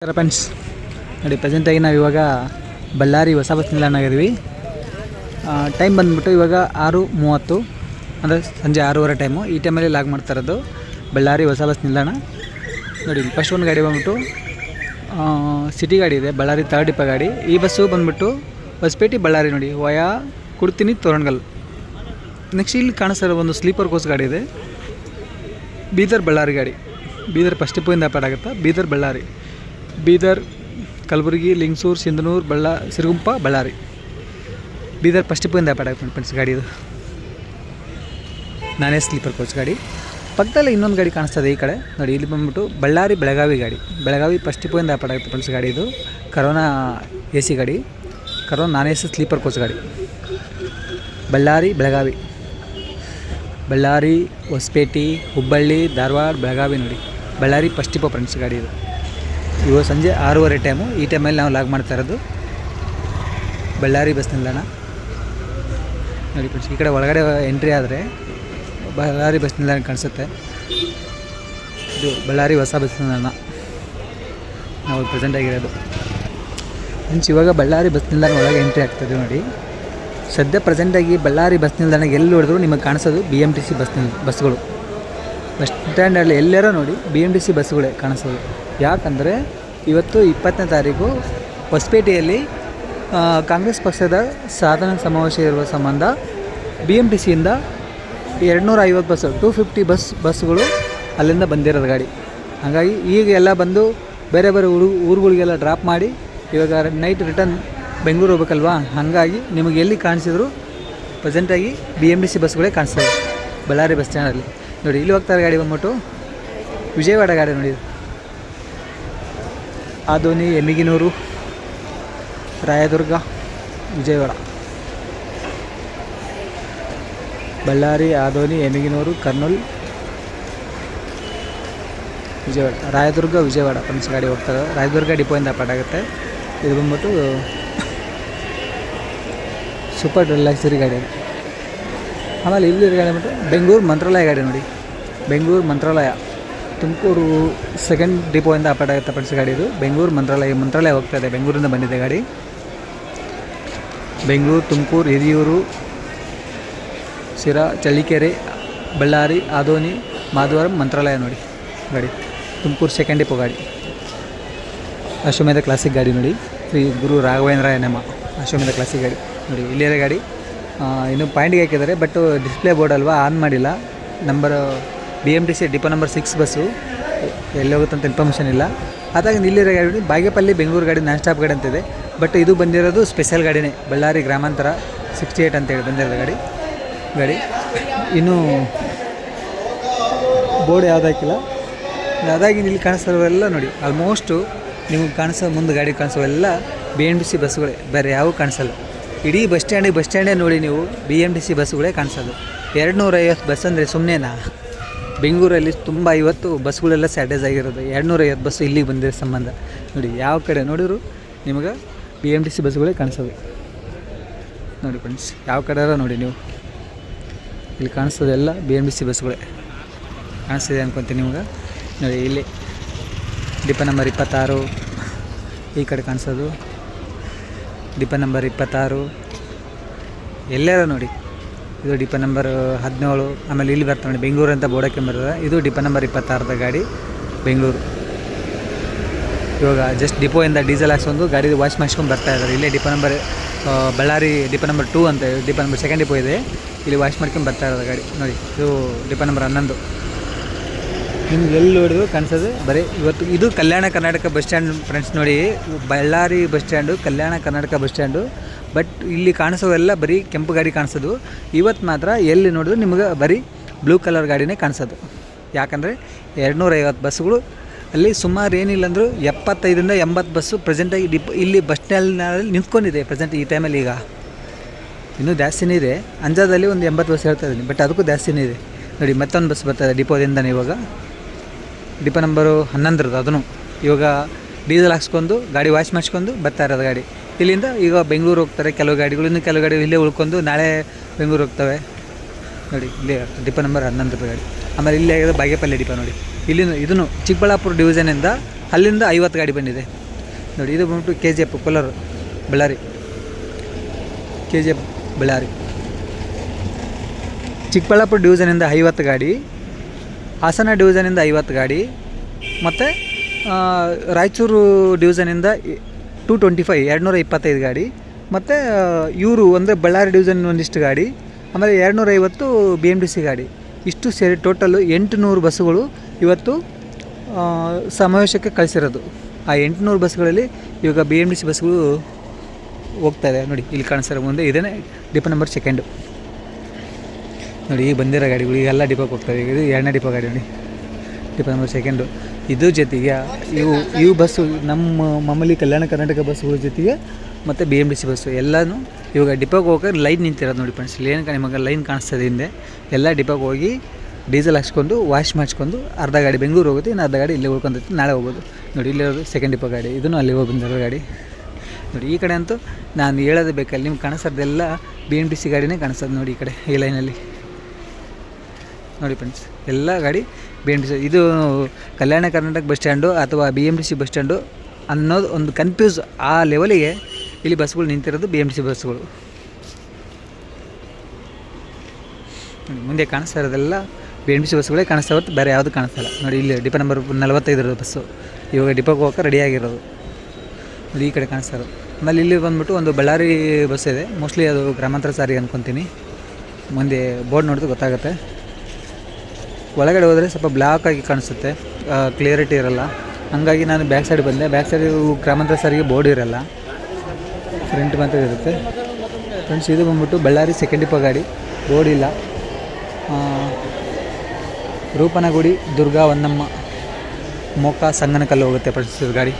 ನಮಸ್ಕಾರ ಫ್ರೆಂಡ್ಸ್ ನೋಡಿ ಪ್ರೆಸೆಂಟಾಗಿ ನಾವು ಇವಾಗ ಬಳ್ಳಾರಿ ಹೊಸ ಬಸ್ ನಿಲ್ದಾಣಾಗಿದ್ದೀವಿ ಟೈಮ್ ಬಂದ್ಬಿಟ್ಟು ಇವಾಗ ಆರು ಮೂವತ್ತು, ಅಂದರೆ ಸಂಜೆ ಆರೂವರೆ ಟೈಮು ಈ ಟೈಮಲ್ಲಿ ಲಾಗ್ ಮಾಡ್ತಾ ಇರೋದು ಬಳ್ಳಾರಿ ಹೊಸ ಬಸ್ ನಿಲ್ದಾಣ. ನೋಡಿ ಫಸ್ಟ್ ಒಂದು ಗಾಡಿ ಬಂದ್ಬಿಟ್ಟು ಸಿಟಿ ಗಾಡಿ ಇದೆ, ಬಳ್ಳಾರಿ ತರ್ಡ್ ಡಿಪ ಗಾಡಿ. ಈ ಬಸ್ಸು ಬಂದ್ಬಿಟ್ಟು ಹೊಸಪೇಟೆ, ಬಳ್ಳಾರಿ ನೋಡಿ, ವಯಾ ಕುಡ್ತೀನಿ ತೋರಣಗಲ್. ನೆಕ್ಸ್ಟ್ ಇಲ್ಲಿ ಕಾಣಿಸ್ತಾ ಒಂದು ಸ್ಲೀಪರ್ ಕೋಚ್ ಗಾಡಿ ಇದೆ. ಬೀದರ್ ಬಳ್ಳಾರಿ ಗಾಡಿ. ಬೀದರ್ ಫಸ್ಟ್ ಡಿಪೋಯಿಂದ ಅಪಾರ್ಟ್ ಆಗುತ್ತಾ, ಬೀದರ್ ಬಳ್ಳಾರಿ. ಬೀದರ್, ಕಲಬುರಗಿ, ಲಿಂಗಸೂರು, ಸಿಂಧನೂರು, ಬಳ್ಳ, ಸಿರುಗುಂಪ, ಬಳ್ಳಾರಿ. ಬೀದರ್ ಫಸ್ಟ್ ಪಿಂದ ಅಪಾರ್ಟ್ ಫ್ರೆಂಡ್ಸ್ ಗಾಡಿ ಇದು. ನಾನೇ ಸ್ಲೀಪರ್ ಕೋಚ್ ಗಾಡಿ. ಪಕ್ಕದಲ್ಲಿ ಇನ್ನೊಂದು ಗಾಡಿ ಕಾಣಿಸ್ತದೆ ಈ ಕಡೆ. ನೋಡಿ, ಇಲ್ಲಿ ಬಂದ್ಬಿಟ್ಟು ಬಳ್ಳಾರಿ ಬೆಳಗಾವಿ ಗಾಡಿ. ಬೆಳಗಾವಿ ಫಸ್ಟ್ ಪೋಯಿಂದ ಅಪಾರ್ಟ್ ಆಗುತ್ತೆ ಫ್ರೆಂಡ್ಸ್ ಗಾಡಿ ಇದು. ಕರೋನಾ ಎ ಸಿ ಗಾಡಿ. Corona non A C sleeper coach ಗಾಡಿ. ಬಳ್ಳಾರಿ, ಬೆಳಗಾವಿ. ಬಳ್ಳಾರಿ, ಹೊಸಪೇಟೆ, ಹುಬ್ಬಳ್ಳಿ, ಧಾರವಾಡ, ಬೆಳಗಾವಿ ನೋಡಿ. ಬಳ್ಳಾರಿ ಫಸ್ಟ್ ಪೋ ಫ್ರೆಂಡ್ಸ್ ಗಾಡಿ ಇದು. ಇವಾಗ ಸಂಜೆ ಆರೂವರೆ ಟೈಮು. ಈ ಟೈಮಲ್ಲಿ ನಾವು ಲಾಗ್ ಮಾಡ್ತಾ ಇರೋದು ಬಳ್ಳಾರಿ ಬಸ್ ನಿಲ್ದಾಣ. ನೋಡಿ ಫ್ರೆಂಡ್ಸ್ ಈ ಕಡೆ ಒಳಗಡೆ ಎಂಟ್ರಿ ಆದರೆ ಬಳ್ಳಾರಿ ಬಸ್ ನಿಲ್ದಾಣ ಕಾಣಿಸುತ್ತೆ. ಇದು ಬಳ್ಳಾರಿ ಹೊಸ ಬಸ್ ನಿಲ್ದಾಣ. ನಾವು ಪ್ರೆಸೆಂಟ್ ಆಗಿರೋದು. ಫ್ರೆಂಡ್ಸ್ ಇವಾಗ ಬಳ್ಳಾರಿ ಬಸ್ ನಿಲ್ದಾಣ ಒಳಗೆ ಎಂಟ್ರಿ ಆಗ್ತದೆ ನೋಡಿ. ಸದ್ಯ ಪ್ರೆಸೆಂಟಾಗಿ ಬಳ್ಳಾರಿ ಬಸ್ ನಿಲ್ದಾಣಕ್ಕೆ ಎಲ್ಲಿ ನೋಡಿದ್ರು ನಿಮಗೆ ಕಾಣಿಸೋದು B M T C bus ನಿಲ್ ಬಸ್ಗಳು ಬಸ್ ಸ್ಟ್ಯಾಂಡಲ್ಲಿ ಎಲ್ಲರೂ ನೋಡಿ ಬಿ ಎಂ ಟಿ ಸಿ ಬಸ್ಗಳೇ ಕಾಣಿಸೋದು. ಯಾಕಂದರೆ ಇವತ್ತು ಇಪ್ಪತ್ತನೇ ತಾರೀಕು ಹೊಸಪೇಟೆಯಲ್ಲಿ ಕಾಂಗ್ರೆಸ್ ಪಕ್ಷದ ಸಾಧನ ಸಮಾವೇಶ ಇರುವ ಸಂಬಂಧ ಬಿ ಎಂ ಟಿ ಸಿಯಿಂದ ಎರಡುನೂರ ಐವತ್ತು ಬಸ್ಸು ಟೂ ಫಿಫ್ಟಿ ಬಸ್ ಬಸ್ಗಳು ಅಲ್ಲಿಂದ ಬಂದಿರೋದು ಗಾಡಿ. ಹಾಗಾಗಿ ಈಗ ಎಲ್ಲ ಬಂದು ಬೇರೆ ಬೇರೆ ಊರು, ಊರುಗಳಿಗೆಲ್ಲ ಡ್ರಾಪ್ ಮಾಡಿ ಇವಾಗ ನೈಟ್ ರಿಟರ್ನ್ ಬೆಂಗಳೂರು ಹೋಗ್ಬೇಕಲ್ವಾ? ಹಾಗಾಗಿ ನಿಮಗೆ ಎಲ್ಲಿ ಕಾಣಿಸಿದ್ರು ಪ್ರೆಸೆಂಟಾಗಿ ಬಿ ಎಂ ಡಿ ಸಿ ಬಸ್ಗಳೇ ಕಾಣಿಸ್ತವೆ. ಬಳ್ಳಾರಿ ಬಸ್ ಸ್ಟ್ಯಾಂಡಲ್ಲಿ. ನೋಡಿ, ಇಲ್ಲಿ ಹೋಗ್ತಾರೆ ಗಾಡಿ ಬಂದ್ಬಿಟ್ಟು ವಿಜಯವಾಡ ಗಾಡಿ ನೋಡಿ. ಇದು. ಆದೋನಿ ಎಮ್ಮಿಗಿನೂರು ರಾಯದುರ್ಗ ವಿಜಯವಾಡ ಬಳ್ಳಾರಿ ಆದೋನಿ ಎಮ್ಮಿಗಿನೂರು ಕರ್ನೂಲ್ ವಿಜಯವಾಡ ರಾಯದುರ್ಗ ವಿಜಯವಾಡ ಫ್ರೆಂಡ್ಸ್ ಗಾಡಿ ಹೋಗ್ತಾರೆ ರಾಯದುರ್ಗ ಡಿಪೋಯಿಂದ ಪಾಠ ಆಗುತ್ತೆ ಇದು ಬಂದ್ಬಿಟ್ಟು ಸೂಪರ್ ಲಕ್ಸರಿ ಗಾಡಿ ಅದು ಆಮೇಲೆ ಇಲ್ಲಿ ಗಾಡಿ ಬಂದ್ಬಿಟ್ಟು ಬೆಂಗಳೂರು ಮಂತ್ರಾಲಯ ಗಾಡಿ ನೋಡಿ ಬೆಂಗಳೂರು ಮಂತ್ರಾಲಯ ತುಮಕೂರು ಸೆಕೆಂಡ್ ಡಿಪೋಯಿಂದ ಅಪಾರ್ಟ್ ಆಗುತ್ತೆ ಗಾಡಿ ಇದು. ಬೆಂಗಳೂರು ಮಂತ್ರಾಲಯ ಮಂತ್ರಾಲಯ ಹೋಗ್ತಾ ಇದೆ. ಬೆಂಗಳೂರಿಂದ ಬಂದಿದೆ ಗಾಡಿ. ಬೆಂಗಳೂರು, ತುಮಕೂರು, ಹಿರಿಯೂರು, ಶಿರಾ, ಚಳ್ಳಿಕೆರೆ, ಬಳ್ಳಾರಿ, ಆದೋನಿ ಮಾಧವರಂ ಮಂತ್ರಾಲಯ ನೋಡಿ ಗಾಡಿ. ತುಮಕೂರು ಸೆಕೆಂಡ್ ಡಿಪೋ ಗಾಡಿ. ಅಶ್ವಮೇಧ ಕ್ಲಾಸಿಕ್ ಗಾಡಿ ನೋಡಿ. ಶ್ರೀ ಗುರು ರಾಘವೇಂದ್ರ ಎನಮ ಅಶ್ವಮೇಧ ಕ್ಲಾಸಿಕ್ ಗಾಡಿ ನೋಡಿ. ಇಲ್ಲಿಯರೇ ಗಾಡಿ. ಇನ್ನು ಪಾಯಿಂಟ್ಗೆ ಹಾಕಿದ್ದಾರೆ ಬಟ್ ಡಿಸ್ಪ್ಲೇ ಬೋರ್ಡ್ ಅಲ್ವಾ? ಆನ್ ಮಾಡಿಲ್ಲ. Number B M T C depot number six bus ಎಲ್ಲಿ ಹೋಗುತ್ತಂತ ಇನ್ಫಾರ್ಮೇಷನ್ ಇಲ್ಲ. ಅದಾಗಿ ನಿಲ್ಲಿರೋ ಗಾಡಿ ಬಾಗೇಪಲ್ಲಿ ಬೆಂಗಳೂರು ಗಾಡಿ ನಾನ್ ಸ್ಟಾಪ್ ಗಾಡಿ ಅಂತಿದೆ. ಬಟ್ ಇದು ಬಂದಿರೋದು ಸ್ಪೆಷಲ್ ಗಾಡಿನೇ, ಬಳ್ಳಾರಿ ಗ್ರಾಮಾಂತರ ಸಿಕ್ಸ್ಟಿ ಏಯ್ಟ್ ಅಂತೇಳಿ ಬಂದಿರೋದು ಗಾಡಿ. ಗಾಡಿ. ಇನ್ನು ಬೋರ್ಡ್ ಯಾವ್ದು ಹಾಕಿಲ್ಲ. ಅದಾಗಿ ಇಲ್ಲಿ ಕಾಣಿಸೋವೆಲ್ಲ ನೋಡಿ ಆಲ್ಮೋಸ್ಟು ನಿಮಗೆ ಕಾಣಿಸೋ ಮುಂದೆ ಗಾಡಿ ಕಾಣಿಸೋವೆಲ್ಲ ಬಿ ಎಂ ಡಿ ಸಿ ಬಸ್ಗಳೇ, ಬೇರೆ ಯಾವೂ ಕಾಣಿಸಲ್ಲ. ಇಡೀ ಬಸ್ ಸ್ಟ್ಯಾಂಡಿಗೆ ಬಸ್ ಸ್ಟ್ಯಾಂಡೇ ನೋಡಿ ನೀವು ಬಿ ಎಂ ಟಿ ಸಿ ಬಸ್ಗಳೇ ಕಾಣಿಸೋದು. ಎರಡು ನೂರೈವತ್ತು ಬಸ್ ಅಂದರೆ ಸುಮ್ಮನೆನಾ ಬೆಂಗಳೂರಲ್ಲಿ ತುಂಬ ಇವತ್ತು ಬಸ್ಗಳೆಲ್ಲ ಸ್ಯಾಟೇಜ್ ಆಗಿರೋದು. ಎರಡು ನೂರೈವತ್ತು ಬಸ್ಸು ಇಲ್ಲಿಗೆ ಬಂದಿರೋ ಸಂಬಂಧ. ನೋಡಿ, ಯಾವ ಕಡೆ ನೋಡಿದ್ರು ನಿಮಗೆ ಬಿ ಎಂ ಟಿ ಸಿ ಬಸ್ಗಳೇ ಕಾಣಿಸೋದು. ನೋಡಿ ಫ್ರೆಂಡ್ಸ್ ಯಾವ ಕಡೆ ನೋಡಿ ನೀವು. ಇಲ್ಲಿ ಕಾಣಿಸೋದೆಲ್ಲ ಬಿ ಎಂ ಟಿ ಸಿ ಬಸ್ಗಳೇ. ಕಾಣಿಸ್ತಿದೆ ಅನ್ಕೊತೀನಿ ನಿಮ್ಗೆ. ನೋಡಿ, ಇಲ್ಲಿ ಡಿಪ ನಂಬರ್ ಇಪ್ಪತ್ತಾರು. ಈ ಕಡೆ ಕಾಣಿಸೋದು. ಡಿಪ ನಂಬರ್ ಇಪ್ಪತ್ತಾರು. ಎಲ್ಲಾರ ನೋಡಿ. ಇದು ಡಿಪ ನಂಬರ್ ಹದಿನೇಳು, ಆಮೇಲೆ ಇಲ್ಲಿ ಬರ್ತಾ ನೋಡಿ, ಬೆಂಗಳೂರು ಅಂತ ಬೋರ್ಡಕ್ಕೆ ಬರ್ತದೆ ಇದು ಡಿಪ ನಂಬರ್ ಇಪ್ಪತ್ತಾರದ ಗಾಡಿ, ಬೆಂಗಳೂರು. ಇವಾಗ ಜಸ್ಟ್ ಡಿಪೋಯಿಂದ ಡೀಸೆಲ್ ಹಾಕ್ಸ್ಕೊಂಡು ಗಾಡಿ ವಾಶ್ ಮಾಡಿಸ್ಕೊಂಡು ಬರ್ತಾ ಇದ್ದಾರೆ ಇಲ್ಲೇ depot number Ballari depot number two ಅಂತ ಡಿಪ ನಂಬರ್ ಸೆಕೆಂಡ್ ಡಿಪೋ ಇದೆ. ಇಲ್ಲಿ ವಾಶ್ ಮಾಡ್ಕೊಂಡು ಬರ್ತಾ ಇರೋದು ಗಾಡಿ. ನೋಡಿ, ಇದು ಡಿಪ ನಂಬರ್ ಹನ್ನೊಂದು. ನಿಮ್ಗೆ ಎಲ್ಲಿ ನೋಡಿದ್ರು ಕಾಣಿಸೋದು. ಬರೀ ಇವತ್ತು ಇದು Kalyana Karnataka bus stand friends ನೋಡಿ, Ballari bus stand, Kalyana Karnataka bus stand. But ಇಲ್ಲಿ ಕಾಣಿಸೋವೆಲ್ಲ ಬರೀ ಕೆಂಪು ಗಾಡಿ ಕಾಣಿಸೋದು. ಇವತ್ತು ಮಾತ್ರ ಎಲ್ಲಿ ನೋಡಿದ್ರು ನಿಮಗೆ ಬರೀ ಬ್ಲೂ ಕಲರ್ ಗಾಡಿನೇ ಕಾಣಿಸೋದು. ಯಾಕಂದರೆ ಎರಡುನೂರೈವತ್ತು ಬಸ್ಸುಗಳು, ಅಲ್ಲಿ ಸುಮಾರು ಏನಿಲ್ಲ ಅಂದರೂ ಎಪ್ಪತ್ತೈದರಿಂದ ಎಂಬತ್ತು ಬಸ್ಸು ಪ್ರೆಸೆಂಟಾಗಿ ಡಿಪ್ ಇಲ್ಲಿ ಬಸ್ ಸ್ಟ್ಯಾಂಡ್ನಲ್ಲಿ ನಿಂತ್ಕೊಂಡಿದೆ ಪ್ರೆಸೆಂಟ್ ಈ ಟೈಮಲ್ಲಿ ಈಗ. ಇನ್ನೂ ಜಾಸ್ತಿನೇ ಇದೆ. ಅಂಜಾದಲ್ಲಿ ಒಂದು ಎಂಬತ್ತು ಬಸ್ ಹೇಳ್ತಾ ಇದ್ದೀನಿ, ಬಟ್ ಅದಕ್ಕೂ ಜಾಸ್ತಿನೇ ಇದೆ. ನೋಡಿ, ಮತ್ತೊಂದು ಬಸ್ ಬರ್ತದೆ ಡಿಪೋದಿಂದನೇ ಇವಾಗ. ಡಿಪೋ ನಂಬರು ಹನ್ನೊಂದರದ್ದು ಅದನ್ನು. ಇವಾಗ ಡೀಸೆಲ್ ಹಾಕ್ಸ್ಕೊಂಡು, ಗಾಡಿ ವಾಶ್ ಮಾಡಿಸ್ಕೊಂಡು ಬರ್ತಾ ಇರೋದು ಗಾಡಿ. ಇಲ್ಲಿಂದ ಈಗ ಬೆಂಗಳೂರು ಹೋಗ್ತಾರೆ. ಕೆಲವು ಗಾಡಿಗಳು ಇನ್ನು ಕೆಲವು ಗಾಡಿ ಇಲ್ಲೇ ಉಳ್ಕೊಂಡು ನಾಳೆ ಬೆಂಗಳೂರು ಹೋಗ್ತವೆ. ನೋಡಿ, ಇಲ್ಲಿ ಡಿಪೋ ನಂಬರ್ ಹನ್ನೊಂದು ರೂಪಾಯಿ ಗಾಡಿ. ಆಮೇಲೆ ಇಲ್ಲೇ ಆಗಿದೆ ಬಾಗೇಪಲ್ಲಿ ಡಿಪೋ ನೋಡಿ. ಇಲ್ಲಿ ಇದನ್ನು ಚಿಕ್ಕಬಳ್ಳಾಪುರ ಡಿವಿಷನಿಂದ ಅಲ್ಲಿಂದ ಐವತ್ತು ಗಾಡಿ ಬಂದಿದೆ. ನೋಡಿ, ಇದು ಬಂದ್ಬಿಟ್ಟು K G F Kolar, Ballari. K G F Ballari. Chikkaballapur ಡಿವಿಷನಿಂದ ಐವತ್ತು ಗಾಡಿ, ಹಾಸನ ಡಿವಿಷನಿಂದ ಐವತ್ತು ಗಾಡಿ, ಮತ್ತು ರಾಯಚೂರು ಡಿವಿಷನಿಂದ ಟು ಟ್ವೆಂಟಿ ಫೈವ್ ಎರಡುನೂರ ಇಪ್ಪತ್ತೈದು ಗಾಡಿ. ಮತ್ತು ಇವರು ಅಂದರೆ ಬಳ್ಳಾರಿ ಡಿವಿಷನ್ ಒಂದಿಷ್ಟು ಗಾಡಿ, ಆಮೇಲೆ ಎರಡುನೂರ ಐವತ್ತು ಬಿ ಎಂ ಡಿ ಸಿ ಗಾಡಿ. ಇಷ್ಟು ಸೇರಿ ಟೋಟಲು ಎಂಟುನೂರು ಬಸ್ಸುಗಳು ಇವತ್ತು ಸಮಾವೇಶಕ್ಕೆ ಕಳಿಸಿರೋದು. ಆ ಎಂಟುನೂರು ಬಸ್ಗಳಲ್ಲಿ ಇವಾಗ ಬಿ ಎಂ ಡಿ ಸಿ ಬಸ್ಗಳು ಹೋಗ್ತಾ ಇದೆ. ನೋಡಿ, ಇಲ್ಲಿ ಕಾಣಿಸ್ತಾರೆ ಮುಂದೆ ಇದೇ ಡಿಪೋ ನಂಬರ್ ಸೆಕೆಂಡು ನೋಡಿ, ಈಗ ಬಂದಿರೋ ಗಾಡಿಗಳು, ಈಗೆಲ್ಲ ಡಿಪೋಗೆ ಹೋಗ್ತವೆ ಇದು. ಎರಡನೇ ಡಿಪೋ ಗಾಡಿ, ನೋಡಿ. ಡಿಪೋ ನಂಬರ್ ಸೆಕೆಂಡು ಇದು ಜೊತೆಗೆ ಇವು ಇವು ಬಸ್ಸು ನಮ್ಮ ಮಾಮೂಲಿ ಕಲ್ಯಾಣ ಕರ್ನಾಟಕ ಬಸ್ಸುಗಳ ಜೊತೆಗೆ ಮತ್ತು B M D C bus ಎಲ್ಲನೂ ಇವಾಗ ಡಿಪೋಗೆ ಹೋಗೋಕೆ ಲೈನ್ ನಿಂತಿರೋದು ನೋಡಿ ಫ್ರೆಂಡ್ಸ್ ಇಲ್ಲಿ ಏನು ನಿಮಗೆ ಲೈನ್ ಕಾಣಿಸ್ತದೆ ಹಿಂದೆ? ಎಲ್ಲ ಡಿಪೋಗೆ ಹೋಗಿ ಡೀಸೆಲ್ ಹಾಕ್ಸ್ಕೊಂಡು ವಾಶ್ ಮಾಡಿಸ್ಕೊಂಡು ಅರ್ಧ ಗಾಡಿ ಬೆಂಗಳೂರು ಹೋಗುತ್ತೆ, ಇನ್ನು ಅರ್ಧ ಗಾಡಿ ಇಲ್ಲೇ ಉಳ್ಕೊಂತೈತಿ ನಾಳೆ ಹೋಗ್ಬೋದು. ನೋಡಿ ಇಲ್ಲಿರೋದು ಸೆಕೆಂಡ್ ಡಿಪೋ ಗಾಡಿ. ಇದನ್ನು ಅಲ್ಲಿ ಹೋಗಿ ಗಾಡಿ. ನೋಡಿ ಈ ಕಡೆ ಅಂತೂ ನಾನು ಹೇಳೋದು ಬೇಕಲ್ಲಿ, ನಿಮ್ಗೆ ಕಾಣಿಸೋದೆಲ್ಲ ಬಿ ಎಂ ಡಿ ಸಿ ಗಾಡಿನೇ ಕಾಣಿಸ್ತದೆ ನೋಡಿ ಈ ಕಡೆ ಈ ಲೈನಲ್ಲಿ ನೋಡಿ ಫ್ರೆಂಡ್ಸ್ ಎಲ್ಲ ಗಾಡಿ ಬಿ ಎಂ ಟಿ ಸಿ ಇದು ಕಲ್ಯಾಣ ಕರ್ನಾಟಕ ಬಸ್ ಸ್ಟ್ಯಾಂಡು ಅಥವಾ B M T C bus stand ಅನ್ನೋದು ಒಂದು ಕನ್ಫ್ಯೂಸ್ ಆ ಲೆವೆಲಿಗೆ ಇಲ್ಲಿ ಬಸ್ಗಳು ನಿಂತಿರೋದು ಬಿ ಎಂ ಟಿ ಸಿ ಬಸ್ಗಳು ಮುಂದೆ ಕಾಣಿಸ್ತಾ ಇರೋದೆಲ್ಲ ಬಿ ಎಂ ಟಿ ಸಿ ಬಸ್ಗಳೇ ಕಾಣಿಸ್ತಾ ಹೊರತು ಬೇರೆ ಯಾವುದು ಕಾಣಿಸ್ತಲ್ಲ ನೋಡಿ, ಇಲ್ಲಿ ಡಿಪೋ ನಂಬರ್ ನಲವತ್ತೈದರದ್ದು ಬಸ್ಸು ಇವಾಗ ಡಿಪೋಗೆ ಹೋಗೋಕೆ ರೆಡಿಯಾಗಿರೋದು ನೋಡಿ, ಈ ಕಡೆ ಕಾಣಿಸ್ತಾ ಇರೋದು. ಆಮೇಲೆ ಇಲ್ಲಿ ಬಂದ್ಬಿಟ್ಟು ಒಂದು ಬಳ್ಳಾರಿ ಬಸ್ ಇದೆ. ಮೋಸ್ಟ್ಲಿ ಅದು ಗ್ರಾಮಾಂತರ ಸಾರಿ ಅಂದ್ಕೊತೀನಿ ಮುಂದೆ ಬೋರ್ಡ್ ನೋಡಿದ್ರೆ ಗೊತ್ತಾಗುತ್ತೆ. ಒಳಗಡೆ ಹೋದರೆ ಸ್ವಲ್ಪ ಬ್ಲಾಕ್ ಆಗಿ ಕಾಣಿಸುತ್ತೆ ಕ್ಲಿಯರಿಟಿ ಇರಲ್ಲ. ಹಾಗಾಗಿ ನಾನು ಬ್ಯಾಕ್ ಸೈಡ್ ಬಂದೆ. ಬ್ಯಾಕ್ ಸೈಡ್ ಗ್ರಾಮಾಂತರ ಸಾರಿಗೆ ಬೋರ್ಡ್ ಇರಲ್ಲ. ಫ್ರಂಟ್ ಮಾತ್ರ ಇರುತ್ತೆ. ಫ್ರೆಂಡ್ಸ್ ಇದು ಬಂದ್ಬಿಟ್ಟು ಬಳ್ಳಾರಿ ಸೆಕೆಂಡ್ ಡಿಪೋ ಗಾಡಿ. ಬೋರ್ಡ್ ಇಲ್ಲ. ರೂಪನಗುಡಿ, ದುರ್ಗಾ ಹೊನ್ನಮ್ಮ ಮೊಕ್ಕ ಸಂಗನಕಲ್ಲು ಹೋಗುತ್ತೆ ಫ್ರೆಂಡ್ಸ್ ಇದು ಗಾಡಿ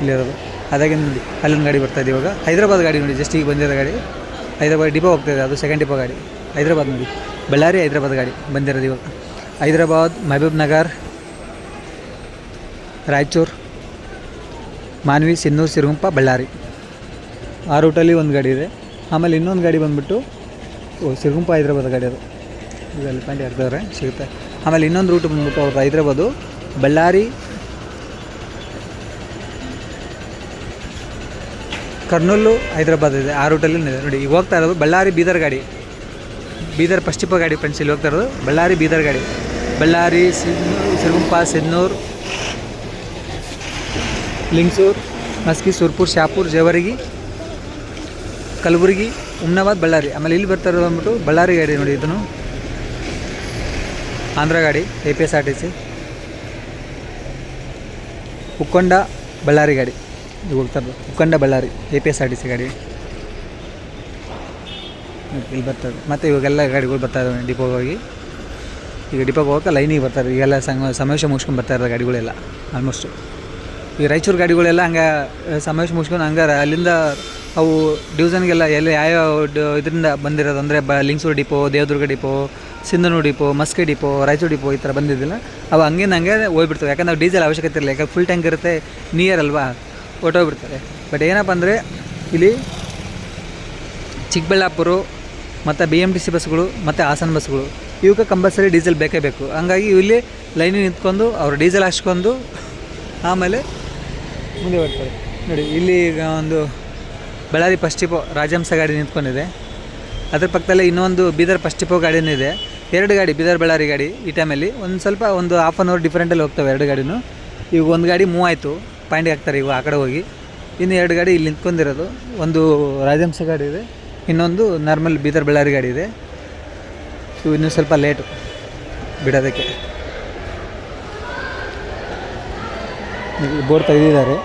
ಇಲ್ಲಿರೋದು ಅದಾಗಿ ನೋಡಿ, ಅಲ್ಲೊಂದು ಗಾಡಿ ಬರ್ತಾ ಇದೆ ಇವಾಗ. ಹೈದರಾಬಾದ್ ಗಾಡಿ ನೋಡಿ ಜಸ್ಟ್ ಈಗ ಬಂದಿರೋ ಗಾಡಿ. ಹೈದರಾಬಾದ್ ಡಿಪೋ ಹೋಗ್ತಾಯಿದೆ ಅದು ಸೆಕೆಂಡ್ ಡಿಪೋ ಗಾಡಿ. ಹೈದರಾಬಾದ್ ನೋಡಿ. ಬಳ್ಳಾರಿ ಹೈದ್ರಾಬಾದ್ ಗಾಡಿ ಬಂದಿರೋದು ಇವಾಗ. ಹೈದ್ರಾಬಾದ್, ಮಹಬೂಬ್ ನಗರ್, ರಾಯಚೂರು, ಮಾನ್ವಿ, ಸಿನ್ನೂರು ಸಿರುಗುಂಪ ಬಳ್ಳಾರಿ. ಆ ರೂಟಲ್ಲಿ ಒಂದು ಗಾಡಿ ಇದೆ. ಆಮೇಲೆ ಇನ್ನೊಂದು ಗಾಡಿ ಬಂದುಬಿಟ್ಟು, ಓ ಸಿರುಗುಂಪ ಹೈದ್ರಾಬಾದ್ ಗಾಡಿ ಅದು. ಇದು ಪಾಯಿಂಟ್ ಹಾಕ್ದವ್ರೆ ಸಿಗುತ್ತೆ. ಆಮೇಲೆ ಇನ್ನೊಂದು ರೂಟ್ ಬಂದ್ಬಿಟ್ಟು ಅವ್ರದ್ದು ಹೈದ್ರಾಬಾದು. ಬಳ್ಳಾರಿ, ಕರ್ನೂಲು, ಹೈದ್ರಾಬಾದ್ ಇದೆ. ಆ ರೂಟಲ್ಲಿ ನೋಡಿ, ಈಗ ಹೋಗ್ತಾ ಇರೋದು ಬಳ್ಳಾರಿ ಬೀದರ್ ಗಾಡಿ. ಬೀದರ್ ಪಶ್ಚಿಮ ಗಾಡಿ ಫ್ರೆಂಡ್ಸ್ ಇಲ್ಲಿ ಹೋಗ್ತಾ ಇರೋದು ಬಳ್ಳಾರಿ ಬೀದರ್ ಗಾಡಿ. ಬಳ್ಳಾರಿ ಸಿರುಗುಂಪ ಸಿನ್ನೂರು ಲಿಂಗಸೂರು, ಮಸ್ಕಿ, ಸುರ್ಪುರ್, ಶಾಪುರ್, ಜೇವರ್ಗಿ, ಕಲಬುರಗಿ, ಉಮ್ನಾಬಾದ್, ಬಳ್ಳಾರಿ. ಆಮೇಲೆ ಇಲ್ಲಿ ಬರ್ತಾ ಇರೋದು ಬಂದ್ಬಿಟ್ಟು ಬಳ್ಳಾರಿ ಗಾಡಿ ನೋಡಿ ಇದನ್ನು. ಆಂಧ್ರ ಗಾಡಿ A P S R T C ಉಕ್ಕೊಂಡ Ballari ಗಾಡಿ. ಇದು ಹೋಗ್ತಾ ಇರೋದು ಉಕ್ಕೊಂಡ Ballari A P S R T C ಗಾಡಿ. ಇಲ್ಲಿ ಬರ್ತದೆ ಮತ್ತು ಇವಾಗೆಲ್ಲ ಗಾಡಿಗಳು ಬರ್ತಾ ಇದ್ದಾವೆ ಡಿಪೋಗೆ ಹೋಗಿ. ಈಗ ಡಿಪೋಗೆ ಹೋಗೋಕೆ ಲೈನಿಗೆ ಬರ್ತಾರೆ ಈಗೆಲ್ಲ ಸಂಗ, ಸಮಾವೇಶ ಮುಗಿಸ್ಕೊಂಡು ಬರ್ತಾ ಇರೋದು ಗಾಡಿಗಳೆಲ್ಲ ಆಲ್ಮೋಸ್ಟು ಈ ರಾಯಚೂರು ಗಾಡಿಗಳೆಲ್ಲ ಹಂಗೆ ಸಮಾವೇಶ ಮುಗಿಸ್ಕೊಂಡು ಹಂಗಾರ ಅಲ್ಲಿಂದ ಅವು ಡಿವಿಷನ್ಗೆಲ್ಲ ಎಲ್ಲಿ ಯಾವ್ಯಾವ ಇದರಿಂದ ಬಂದಿರೋದು ಅಂದರೆ ಬ, Lingasugur depot Devadurga depot Sindhanur depot Maski depot Raichur depot ಈ ಥರ ಬಂದಿದ್ದಿಲ್ಲ. ಅವು ಹಂಗೆ ಹಂಗೆ ಹೋಗ್ಬಿಡ್ತವೆ. ಯಾಕಂದ್ರೆ ನಾವು ಡೀಸೆಲ್ ಅವಶ್ಯಕತೆ ಇರಲ್ಲ ಯಾಕಂದ್ರೆ ಫುಲ್ ಟ್ಯಾಂಕ್ ಇರುತ್ತೆ ನಿಯರ್ ಅಲ್ವಾ? ಹೊಟ್ಟೋಗ್ಬಿಡ್ತಾರೆ ಬಟ್ ಏನಪ್ಪ ಅಂದರೆ ಇಲ್ಲಿ ಚಿಕ್ಕಬಳ್ಳಾಪುರ, ಮತ್ತು ಬಿ ಎಂ ಟಿ ಸಿ ಬಸ್ಗಳು ಮತ್ತು ಹಾಸನ ಬಸ್ಗಳು ಇವಕ್ಕೆ ಕಂಪಲ್ಸರಿ ಡೀಸೆಲ್ ಬೇಕೇ ಬೇಕು. ಹಂಗಾಗಿ ಇಲ್ಲಿ ಲೈನಿಗೆ ನಿಂತ್ಕೊಂಡು ಅವರು ಡೀಸೆಲ್ ಹಾಕ್ಸ್ಕೊಂಡು ಆಮೇಲೆ ಮುಂದೆ ಬರ್ತಾರೆ ನೋಡಿ, ಇಲ್ಲಿ ಈಗ ಒಂದು ಬಳ್ಳಾರಿ ಪಸ್ಟಿಪೋ ರಾಜಹಂಸ ಗಾಡಿ ನಿಂತ್ಕೊಂಡಿದೆ. ಅದ್ರ ಪಕ್ಕದಲ್ಲೇ ಇನ್ನೊಂದು ಬೀದರ್ ಪಸ್ಟಿಪೋ ಗಾಡಿನೂ ಇದೆ. ಎರಡು ಗಾಡಿ, ಬೀದರ್ ಬಳ್ಳಾರಿ ಗಾಡಿ ಈ ಟೈಮಲ್ಲಿ. ಒಂದು ಸ್ವಲ್ಪ ಒಂದು ಹಾಫ್ ಆನ್ ಅವರ್ ಡಿಫ್ರೆಂಟಲ್ಲಿ ಹೋಗ್ತವೆ ಎರಡು ಗಾಡಿನೂ. ಈಗ ಒಂದು ಗಾಡಿ ಮೂವ್ ಆಯಿತು. ಪಾಯಿಂಟ್ಗೆ ಹಾಕ್ತಾರೆ ಈಗ ಆ ಕಡೆ ಹೋಗಿ. ಇನ್ನು ಎರಡು ಗಾಡಿ ಇಲ್ಲಿ ನಿಂತ್ಕೊಂಡಿರೋದು. ಒಂದು ರಾಜಹಂಸ ಗಾಡಿ ಇದೆ. ಇನ್ನೊಂದು ನಾರ್ಮಲ್ ಬೀದರ್ ಬಳ್ಳಾರಿ ಗಾಡಿ ಇದೆ. ಇವು ಇನ್ನೂ ಸ್ವಲ್ಪ ಲೇಟು ಬಿಡೋದಕ್ಕೆ. ಬೋರ್ಡ್ ತೆಗೆದಿದ್ದಾರೆ.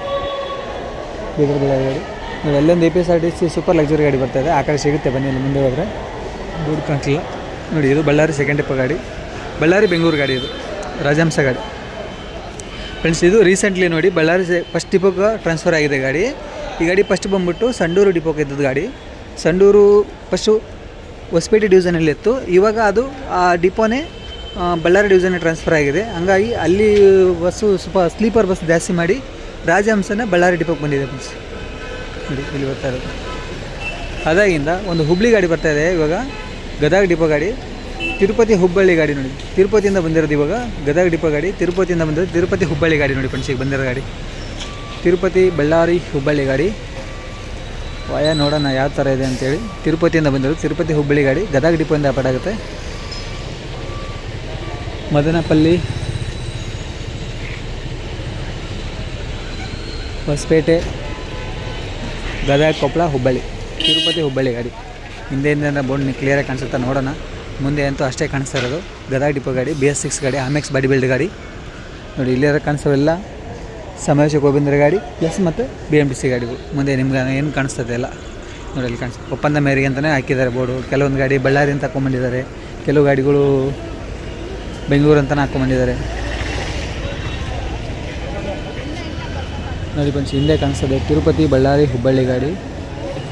ಬೀದರ್ ಗಾಡಿ ನಾವು ಅಲ್ಲೊಂದು A P S R T C super luxury ಗಾಡಿ ಬರ್ತಾ ಇದೆ. ಆ ಕಡೆ ಸಿಗುತ್ತೆ ಬನ್ನಿ ಇಲ್ಲಿ ಮುಂದೆ ಹೋದರೆ. ಬೋರ್ಡ್ ಕಾಣ್ತಿಲ್ಲ. ನೋಡಿ ಇದು ಬಳ್ಳಾರಿ ಸೆಕೆಂಡ್ ಟಿಪ್ಪ ಗಾಡಿ. ಬಳ್ಳಾರಿ ಬೆಂಗಳೂರು ಗಾಡಿ ಇದು. ರಾಜಹಂಸ ಗಾಡಿ. ಫ್ರೆಂಡ್ಸ್ ಇದು ರೀಸೆಂಟ್ಲಿ ನೋಡಿ ಬಳ್ಳಾರಿ ಫಸ್ಟ್ ಡಿಪೋಗೆ ಟ್ರಾನ್ಸ್ಫರ್ ಆಗಿದೆ ಗಾಡಿ. ಈ ಗಾಡಿ ಫಸ್ಟ್ ಬಂದ್ಬಿಟ್ಟು ಸಂಡೂರು ಡಿಪೋಗೆ ಇದ್ದದ್ದು ಗಾಡಿ. ಸಂಡೂರು ಫಸ್ಟು ಹೊಸಪೇಟೆ ಡಿವಿಷನಲ್ಲಿ ಇತ್ತು. ಇವಾಗ ಅದು, ಆ ಡಿಪೋನೇ ಬಳ್ಳಾರಿ ಡಿವಿಷನ್ಗೆ ಟ್ರಾನ್ಸ್ಫರ್ ಆಗಿದೆ. ಹಂಗಾಗಿ ಅಲ್ಲಿ ಬಸ್ಸು ಸ್ವಲ್ಪ ಸ್ಲೀಪರ್ ಬಸ್ ಜಾಸ್ತಿ ಮಾಡಿ ರಾಜಹಂಸನ ಬಳ್ಳಾರಿ ಡಿಪೋಗೆ ಬಂದಿದೆ ಫ್ರೆಂಡ್ಸ್ ನೋಡಿ, ಇಲ್ಲಿ ಬರ್ತಾ ಇರೋದು. ಅದಾಗಿಂದ ಒಂದು ಹುಬ್ಳಿ ಗಾಡಿ ಬರ್ತಾ ಇದೆ ಇವಾಗ. ಗದಗ ಡಿಪೋ ಗಾಡಿ. ತಿರುಪತಿ ಹುಬ್ಬಳ್ಳಿ ಗಾಡಿ ನೋಡಿ. ತಿರುಪತಿಯಿಂದ ಬಂದಿರೋದು ಇವಾಗ ಗದಗ ಡಿಪೋ ಗಾಡಿ. ತಿರುಪತಿಯಿಂದ ಬಂದಿರೋದು ತಿರುಪತಿ ಹುಬ್ಬಳ್ಳಿ ಗಾಡಿ ನೋಡಿ ಫ್ರೆಂಡ್ಸ್ ಬಂದಿರೋ ಗಾಡಿ. ತಿರುಪತಿ, ಬಳ್ಳಾರಿ, ಹುಬ್ಬಳ್ಳಿ ಗಾಡಿ. ವಾಯ ನೋಡೋಣ ಯಾವ ಥರ ಇದೆ ಅಂತೇಳಿ. ತಿರುಪತಿಯಿಂದ ಬಂದಿರೋದು. ತಿರುಪತಿ ಹುಬ್ಬಳ್ಳಿ ಗಾಡಿ. ಗದಗ ಡಿಪೋಯಿಂದ ಆಗುತ್ತೆ. ಮದನಪಲ್ಲಿ ಹೊಸಪೇಟೆ, ಗದಗ, ಕೊಪ್ಪಳ, ಹುಬ್ಬಳ್ಳಿ. ತಿರುಪತಿ ಹುಬ್ಬಳ್ಳಿ ಗಾಡಿ. ಹಿಂದೆಯಿಂದ ಬೋರ್ಡ್ ಕ್ಲಿಯರಾಗಿ ಕಾಣಿಸುತ್ತಾ ನೋಡೋಣ. ಮುಂದೆ ಅಂತೂ ಅಷ್ಟೇ ಕಾಣಿಸ್ತಾ ಇರೋದು. ಗದಗ ಡಿಪೋ ಗಾಡಿ ಬಿ ಎಸ್ ಸಿಕ್ಸ್ ಗಾಡಿ ಆಮೆಕ್ಸ್ ಬಾಡಿ ಬಿಲ್ಡ್ ಗಾಡಿ. ನೋಡಿ, ಇಲ್ಲಿರೋ ಕಾಣಿಸೋವೆಲ್ಲ ಸಮಾವೇಶ ಗೋವಿಂದರ ಗಾಡಿ ಪ್ಲಸ್ ಮತ್ತು ಬಿ ಎಂ ಟಿ ಸಿ ಗಾಡಿಗಳು ಮುಂದೆ ನಿಮ್ಗೆ ಏನು ಕಾಣಿಸ್ತದೆ ಎಲ್ಲ ನೋಡಿ ಅಲ್ಲಿ ಕಾಣಿಸ್ತದೆ. ಒಪ್ಪಂದ ಮೇರೆಗೆ ಅಂತಲೇ ಹಾಕಿದ್ದಾರೆ ಬೋರ್ಡು. ಕೆಲವೊಂದು ಗಾಡಿ ಬಳ್ಳಾರಿ ಅಂತ ಹಾಕೊಂಬಂದಿದ್ದಾರೆ. ಕೆಲವು ಗಾಡಿಗಳು ಬೆಂಗಳೂರು ಅಂತಲೇ ಹಾಕೊಂಬಂದಿದ್ದಾರೆ. ನೋಡಿ ಬಂದು ಹಿಂದೆ ಕಾಣಿಸ್ತದೆ ತಿರುಪತಿ ಬಳ್ಳಾರಿ ಹುಬ್ಬಳ್ಳಿ ಗಾಡಿ.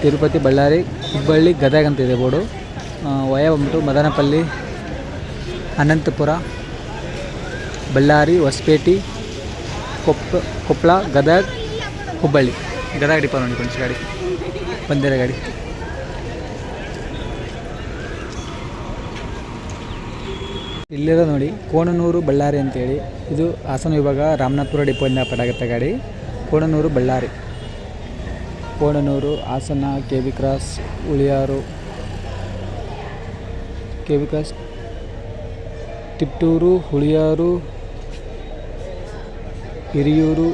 ತಿರುಪತಿ ಬಳ್ಳಾರಿ ಹುಬ್ಬಳ್ಳಿ ಗದಗ ಅಂತ ಇದೆ ಬೋರ್ಡು. ವಯ ಬಂದ್ಬಿಟ್ಟು ಮದನಪಲ್ಲಿ, ಅನಂತಪುರ, ಬಳ್ಳಾರಿ, ಹೊಸಪೇಟೆ ಕೊಪ್ಪ ಕೊಪ್ಪಳ ಗದಗ ಹುಬ್ಬಳ್ಳಿ. ಗದಗ ಡಿಪೋ ನೋಡಿ ಕೊಂಚ ಗಾಡಿ. ಬಂದಿರ ಗಾಡಿ. ಇಲ್ಲಿರೋ ನೋಡಿ ಕೋಣನೂರು ಬಳ್ಳಾರಿ ಅಂತೇಳಿ. ಇದು ಹಾಸನ ವಿಭಾಗ ರಾಮನಾಥಪುರ ಡಿಪೋಯಿಂದ ಪಡಾಗುತ್ತೆ ಗಾಡಿ. Konanur Ballari. Konanur Hassan K V cross Huliyar K V cross Tiptur Huliyar Hiriyur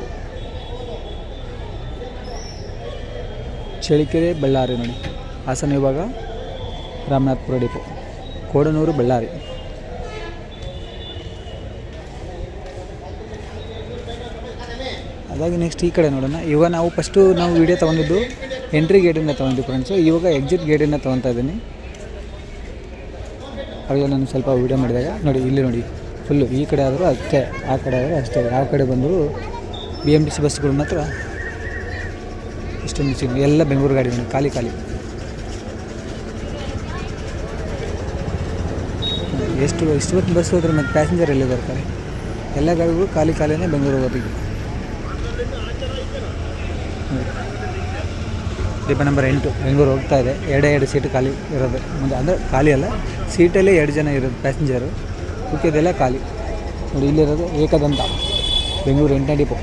Challakere Ballari ನೋಡಿ. ಹಾಸನ ವಿಭಾಗ, ರಾಮನಾಥಪುರ ಡಿಪೋ. ಕೋಡನೂರು, ಬಳ್ಳಾರಿ. ಅದಾಗಿ ನೆಕ್ಸ್ಟ್ ಈ ಕಡೆ ನೋಡೋಣ. ಇವಾಗ ನಾವು ಫಸ್ಟು ನಾವು ವಿಡಿಯೋ ತೊಗೊಂಡಿದ್ದು ಎಂಟ್ರಿ ಗೇಟಿಂದ ತೊಗೊಂಡಿದ್ದು ಫ್ರೆಂಡ್ಸು ಇವಾಗ ಎಕ್ಸಿಟ್ ಗೇಟಿಂದ ತೊಗೊತಾ ಇದ್ದೀನಿ. ಅವಾಗ ನಾನು ಸ್ವಲ್ಪ ವೀಡಿಯೋ ಮಾಡಿದಾಗ, ನೋಡಿ, ಇಲ್ಲಿ ನೋಡಿ. ಫುಲ್ಲು ಈ ಕಡೆ ಆದರೂ ಅಷ್ಟೇ, ಆ ಕಡೆ ಆದರೂ ಅಷ್ಟೇ. ಯಾವ ಕಡೆ ಬಂದರೂ ಬಿ ಎಂ ಟಿ ಸಿ ಬಸ್ಗಳು ಮಾತ್ರ ಇಷ್ಟೊಂದು ಸಿಗ್ ಎಲ್ಲ ಬೆಂಗಳೂರು ಗಾಡಿ ನೋಡಿ ಖಾಲಿ ಖಾಲಿ. ಎಷ್ಟು ಎಷ್ಟು ಹೊತ್ತು ಬಸ್ ಹೋದ್ರೆ ಮತ್ತು ಪ್ಯಾಸೆಂಜರ್ ಎಲ್ಲಿ ಬರ್ತಾರೆ? ಎಲ್ಲ ಗಾಡಿಗಳು ಖಾಲಿ, ಖಾಲಿನೇ ಬೆಂಗಳೂರು ಹೋಗೋದಿಗೆ ಡಿಪ ನಂಬರ್ ಎಂಟು, ಬೆಂಗಳೂರು ಹೋಗ್ತಾ ಇದೆ. ಎರಡೇ, ಎರಡು ಸೀಟು ಖಾಲಿ ಇರೋದು. ಮುಂದೆ ಅಂದರೆ ಖಾಲಿ ಅಲ್ಲ ಸೀಟಲ್ಲೇ ಎರಡು ಜನ ಇರೋದು ಪ್ಯಾಸೆಂಜರು ಉಳಿದೆಲ್ಲ ಖಾಲಿ. ನೋಡಿ, ಇಲ್ಲಿರೋದು ಏಕದಂತ. ಬೆಂಗಳೂರು ಎಂಟನೇ ಡಿಪೋ.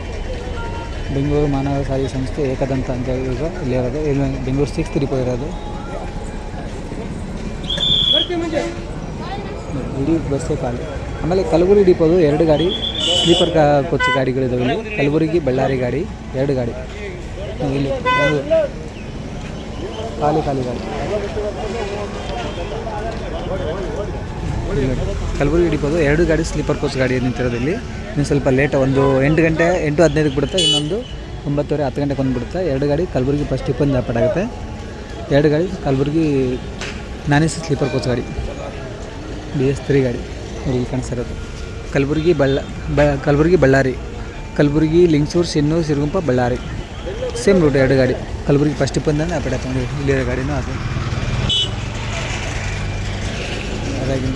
ಬೆಂಗಳೂರು ಮಾನವ ಸಾರಿಗೆ ಸಂಸ್ಥೆ ಏಕದಂತ ಅಂತ ಈಗ ಇಲ್ಲಿರೋದು, ಇಲ್ಲಿ ಬೆಂಗಳೂರು ಸಿಕ್ಸ್ತ್ ಡಿಪೋ ಇರೋದು. ಇಡೀ ಬಸ್ಸೇ ಖಾಲಿ. ಆಮೇಲೆ ಕಲಬುರಗಿ ಡಿಪೋದು ಎರಡು ಗಾಡಿ, ಸ್ಲೀಪರ್ ಕಾ, ಕೋಚ್ ಗಾಡಿಗಳಿದಾವೆ ಇಲ್ಲಿ. ಕಲಬುರಗಿ ಬಳ್ಳಾರಿ ಗಾಡಿ, ಎರಡು ಗಾಡಿ. ಇಲ್ಲಿ ಖಾಲಿ ಖಾಲಿ ಗಾಡಿ. ಕಲಬುರಗಿ ಡಿಪೋದು ಎರಡು ಗಾಡಿ ಸ್ಲೀಪರ್ ಕೋಚ್ ಗಾಡಿ ನಿಂತಿರೋದು ಇಲ್ಲಿ. ಇನ್ನು ಸ್ವಲ್ಪ ಲೇಟ್ ಒಂದು ಎಂಟು ಗಂಟೆ, ಎಂಟು ಹದಿನೈದಕ್ಕೆ ಬಿಡುತ್ತೆ. ಇನ್ನೊಂದು ಒಂಬತ್ತುವರೆ, ಹತ್ತು ಗಂಟೆಗೆ ಒಂದು ಬಿಡುತ್ತೆ. ಎರಡು ಗಾಡಿ ಕಲಬುರಗಿ ಫಸ್ಟ್ ಇಪ್ಪಂದು ಆಗುತ್ತೆ. ಎರಡು ಗಾಡಿ ಕಲಬುರಗಿ ನಾನ್ ಸ್ಲೀಪರ್ ಕೋಚ್ ಗಾಡಿ. ಬಿ ಎಸ್ ತ್ರೀ ಗಾಡಿ ಇಲ್ಲಿ ಕಾಣಿಸ್ತಿರೋದು ಕಲಬುರಗಿ ಬಳ್ಳ, ಬ, ಕಲಬುರಗಿ ಬಳ್ಳಾರಿ. ಕಲಬುರಗಿ, ಲಿಂಗಸೂರು ಸಿನ್ನೂರು ಸಿರುಗುಂಪ, ಬಳ್ಳಾರಿ. ಸೇಮ್ ರೂಟ್ ಎರಡು ಗಾಡಿ. ಕಲಬುರಗಿ ಫಸ್ಟ್ ಬಂದಾನೆ ಆ ಕಡೆ ಇಲ್ಲಿ ಇಲ್ಲಿರೋ ಗಾಡಿನೂ ಅದು. ಅದಾಗಿ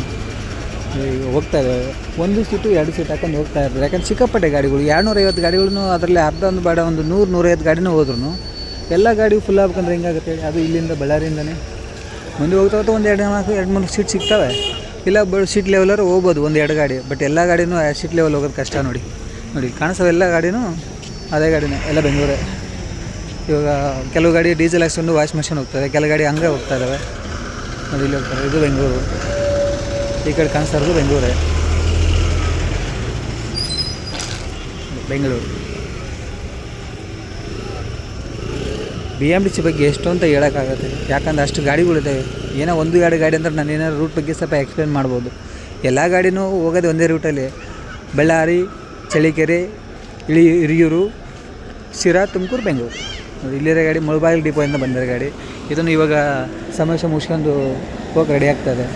ಹೋಗ್ತಾ ಇದ್ದಾವೆ ಒಂದು ಸೀಟು, ಎರಡು ಸೀಟ್ ಹಾಕೊಂಡು ಹೋಗ್ತಾ ಇರ್ತಾರೆ. ಯಾಕಂದ್ರೆ ಸಿಕ್ಕಾಪಟ್ಟೆ ಗಾಡಿಗಳು, ಎರಡುನೂರೈವತ್ತು ಗಾಡಿಗಳನ್ನು ಅದರಲ್ಲಿ ಅರ್ಧ ಒಂದು ಬೇಡ, ಒಂದು ನೂರು ನೂರೈವತ್ತು ಗಾಡಿನೂ ಹೋದ್ರು ಎಲ್ಲ ಗಾಡಿ ಫುಲ್ ಆಗ್ಬೇಕಂದ್ರೆ ಹೆಂಗಾಗುತ್ತೆ? ಹೇಳಿ? ಅದು ಇಲ್ಲಿಂದ ಬಳ್ಳಾರಿಯಿಂದನೇ. ಮುಂದೆ ಹೋಗ್ತಾ ಹೋಗ್ತಾ ಒಂದು ಎರಡು ನಾಲ್ಕು, ಎರಡು ಮೂರು ಸೀಟ್ ಸಿಗ್ತವೆ. ಇಲ್ಲ, ಬ, ಸೀಟ್ ಲೆವೆಲರು ಹೋಗ್ಬೋದು ಒಂದು ಎರಡು ಗಾಡಿ. ಬಟ್ ಎಲ್ಲ ಗಾಡಿನೂ ಸೀಟ್ ಲೆವೆಲ್ ಹೋಗೋದು ಕಷ್ಟ ನೋಡಿ. ನೋಡಿ, ಕಾಣಿಸೋ ಎಲ್ಲ ಗಾಡಿನೂ ಅದೇ ಗಾಡಿನೇ. ಎಲ್ಲ ಬೆಂಗಳೂರೇ. ಇವಾಗ ಕೆಲವು ಗಾಡಿ ಡೀಸೆಲ್ ಹಾಕ್ಸ್ಕೊಂಡು ವಾಷ್ ಮೆಷಿನ್ ಹೋಗ್ತದೆ ಕೆಲವು ಗಾಡಿ ಹಂಗೆ ಹೋಗ್ತಾ ಇದ್ದಾವೆ ನೋಡಿ, ಇಲ್ಲಿ ಹೋಗ್ತಾರೆ. ಇದು ಬೆಂಗಳೂರು. ಈ ಕಡೆ ಕಾಣಿಸ್ತಾ ಇರೋದು ಬೆಂಗಳೂರೇ. Bengaluru. B M D C ಬಗ್ಗೆ ಎಷ್ಟು ಅಂತ ಹೇಳೋಕ್ಕಾಗತ್ತೆ. ಯಾಕಂದ್ರೆ ಅಷ್ಟು ಗಾಡಿಗಳಿದ್ದಾವೆ ಏನೋ ಒಂದು ಎರಡು ಗಾಡಿ ಅಂದರೆ ನಾನು ಏನಾದ್ರು ರೂಟ್ ಬಗ್ಗೆ ಸ್ವಲ್ಪ ಎಕ್ಸ್ಪ್ಲೇನ್ ಮಾಡ್ಬೋದು. ಎಲ್ಲ ಗಾಡಿನೂ ಹೋಗೋದು ಒಂದೇ ರೂಟಲ್ಲಿ ಬಳ್ಳಾರಿ ಚಳಿಕೆರೆ ಇಳಿ, ಹಿರಿಯೂರು, ಶಿರಾ, ತುಮಕೂರು, ಬೆಂಗಳೂರು. ಇಲ್ಲಿರೋ ಗಾಡಿ ಮುಳಬಾಗಿಲು ಡಿಪೋಯಿಂದ ಬಂದಿರೋ ಗಾಡಿ. ಇದನ್ನು ಇವಾಗ ಸಮಸ್ಯೆ ಮುಗಿಸ್ಕೊಂಡು ಹೋಗಿ ರೆಡಿ ಆಗ್ತದೆ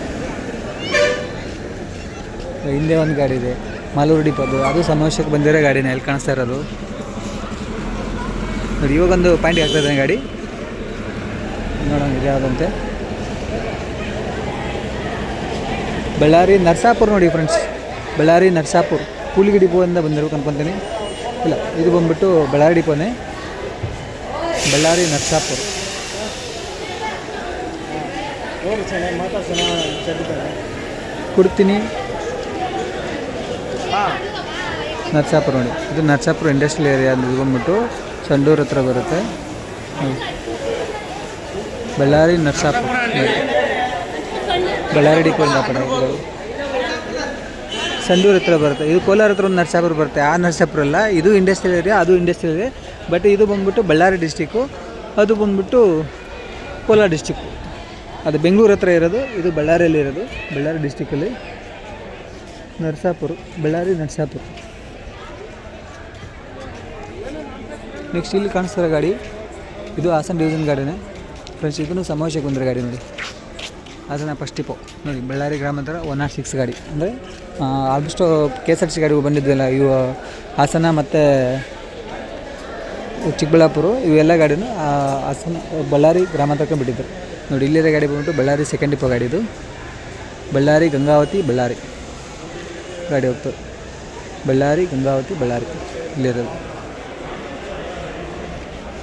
ಹಿಂದೆ ಒಂದು ಗಾಡಿ ಇದೆ. ಮಾಲೂರು ಡಿಪೋದು. ಅದು ಸಮಾವೇಶಕ್ಕೆ ಬಂದಿರೋ ಗಾಡಿನೇ ಅಲ್ಲಿ ಕಾಣಿಸ್ತಾ ಇರೋದು. ನೋಡಿ ಇವಾಗೊಂದು ಪಾಯಿಂಟ್ ಆಗ್ತಾ ಇದ್ದಾನೆ ಗಾಡಿ. ನೋಡೋಣ ಇದು ಯಾವುದಂತೆ. ಬಳ್ಳಾರಿ ನರ್ಸಾಪುರ್ ನೋಡಿ ಫ್ರೆಂಡ್ಸ್ ಬಳ್ಳಾರಿ ನರ್ಸಾಪುರ್. ಕೂಲಿಗಿ ಡಿಪೋಯಿಂದ ಬಂದಿರ್ಬೇಕು ಅನ್ಕೊತೀನಿ. ಇಲ್ಲ ಇದು ಬಂದ್ಬಿಟ್ಟು ಬಳ್ಳಾರಿ ಡಿಪೋನೇ. ಬಳ್ಳಾರಿ ನರ್ಸಾಪುರ್. ಕೊಡ್ತೀನಿ. ನರ್ಸಾಪುರ ನೋಡಿ. ಇದು ನರ್ಸಾಪುರ ಇಂಡಸ್ಟ್ರಿಯಲ್ ಏರಿಯಾ ಅಂತ ಬಂದ್ಬಿಟ್ಟು ಸಂಡೂರು ಹತ್ರ ಬರುತ್ತೆ. ಬಳ್ಳಾರಿ ನರ್ಸಾಪುರ. ಬಳ್ಳಾರಿ ಡಿ. ಸಂಡೂರು ಹತ್ರ ಬರುತ್ತೆ. ಇದು ಕೋಲಾರ ಹತ್ರ ಒಂದು ನರ್ಸಾಪುರ ಬರುತ್ತೆ. ಆ ನರ್ಸಾಪುರ ಅಲ್ಲ. ಇದು ಇಂಡಸ್ಟ್ರಿಯಲ್ ಏರಿಯಾ ಅದು ಇಂಡಸ್ಟ್ರಿಯಲ್ ಏರಿಯಾ ಬಟ್ ಇದು ಬಂದ್ಬಿಟ್ಟು ಬಳ್ಳಾರಿ ಡಿಸ್ಟಿಕ್ಕು ಅದು ಬಂದ್ಬಿಟ್ಟು ಕೋಲಾರ ಡಿಸ್ಟಿಕ್ಕು ಅದು ಬೆಂಗಳೂರು ಹತ್ರ ಇರೋದು, ಇದು ಬಳ್ಳಾರಿಯಲ್ಲಿ ಇರೋದು, ಬಳ್ಳಾರಿ ಡಿಸ್ಟಿಕಲ್ಲಿ ನರ್ಸಾಪುರ, ಬಳ್ಳಾರಿ ನರ್ಸಾಪುರ. ನೆಕ್ಸ್ಟ್ ಇಲ್ಲಿ ಕಾಣಿಸ್ತಿರೋ ಗಾಡಿ, ಇದು ಹಾಸನ ಡಿವಿಷನ್ ಗಾಡಿನೇ. ಫ್ರೆಂಡ್ಸ್ ಇದನ್ನು ಸಮಾವೇಶಕ್ಕೆ ಬಂದಿರೋ ಗಾಡಿ ನೋಡಿ. ಹಾಸನ ಫಸ್ಟ್ ಟಿಪೋ ನೋಡಿ, ಬಳ್ಳಾರಿ ಗ್ರಾಮಾಂತರ ಒನ್ ಆರ್ ಸಿಕ್ಸ್ ಗಾಡಿ. ಅಂದರೆ almost K S R T C ಗಾಡಿಗೂ ಬಂದಿದ್ವಲ್ಲ ಇವು, ಹಾಸನ ಮತ್ತು ಚಿಕ್ಕಬಳ್ಳಾಪುರ, ಇವೆಲ್ಲ ಗಾಡಿನೂ ಹಾಸನ, ಬಳ್ಳಾರಿ ಗ್ರಾಮಾಂತರಕ್ಕೆ ಬಿಟ್ಟಿದ್ದರು ನೋಡಿ, ಇಲ್ಲಿರೋ ಗಾಡಿ ಬಂದ್ಬಿಟ್ಟು ಬಳ್ಳಾರಿ ಸೆಕೆಂಡ್ ಡಿಪೋ ಗಾಡಿ ಇದು. ಬಳ್ಳಾರಿ ಗಂಗಾವತಿ ಬಳ್ಳಾರಿ. ಗಾಡಿ ಹೋಗ್ತದೆ. ಬಳ್ಳಾರಿ, ಗಂಗಾವತಿ, ಬಳ್ಳಾರಿ. ಇಲ್ಲಿರೋದು.